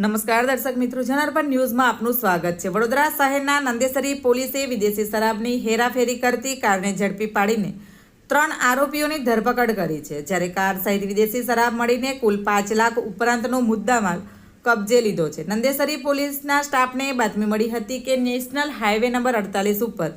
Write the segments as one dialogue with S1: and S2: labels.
S1: નમસ્કાર દર્શક મિત્રો, જનાર્પણ ન્યૂઝમાં આપનું સ્વાગત છે. વડોદરા શહેરના નંદેસરી પોલીસે વિદેશી શરાબની હેરાફેરી કરતી કારને ઝડપી પાડીને ત્રણ આરોપીઓની ધરપકડ કરી છે. જ્યારે કાર સહિત વિદેશી શરાબ મળીને કુલ પાંચ લાખ ઉપરાંતનો મુદ્દામાલ કબજે લીધો છે. નંદેસરી પોલીસના સ્ટાફને બાતમી મળી હતી કે નેશનલ હાઈવે નંબર અડતાલીસ ઉપર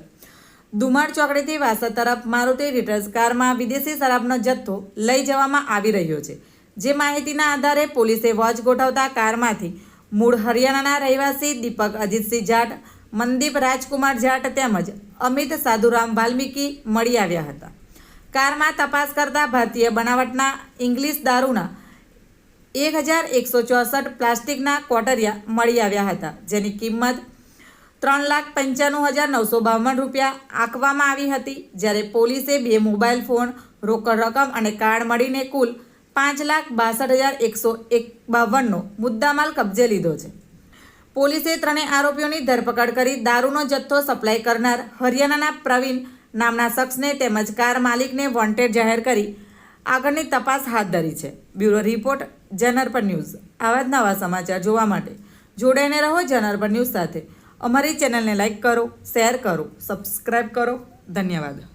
S1: દુમાડ ચોકડીથી વાસદ તરફ મારુતિ રિટર્સ કારમાં વિદેશી શરાબનો જથ્થો લઈ જવામાં આવી રહ્યો છે. જે માહિતીના આધારે પોલીસે વોચ ગોઠવતા કારમાંથી મૂળ હરિયાણાના રહેવાસી દીપક અજીતસિંહ જાટ, મનદીપ રાજકુમાર જાટ તેમજ અમિત સાધુરામ વાલ્મીકી મળી આવ્યા હતા. કારમાં તપાસ કરતા ભારતીય બનાવટના ઇંગ્લિશ દારૂના એક હજાર એકસો ચોસઠ પ્લાસ્ટિકના કોટરિયા મળી આવ્યા હતા, જેની કિંમત ત્રણ લાખ પંચાણું હજાર નવસો બાવન રૂપિયા આંકવામાં આવી હતી, જ્યારે પોલીસે બે મોબાઈલ ફોન, રોકડ રકમ અને કાર્ડ મળીને કુલ પાંચ લાખ બાસઠ હજાર એકસો એક બાવનનો મુદ્દામાલ કબજે લીધો છે. પોલીસે ત્રણેય આરોપીઓની ધરપકડ કરી દારૂનો જથ્થો સપ્લાય કરનાર હરિયાણાના પ્રવીણ નામના શખ્સને તેમજ કાર માલિકને વોન્ટેડ જાહેર કરી આગળની તપાસ હાથ ધરી છે. બ્યુરો રિપોર્ટ જનરપર ન્યૂઝ. આવા જ નવા સમાચાર જોવા માટે જોડાઈને રહો જનરપર ન્યૂઝ સાથે. અમારી ચેનલને લાઇક કરો, શેર કરો સબસ્ક્રાઈબ કરો. ધન્યવાદ.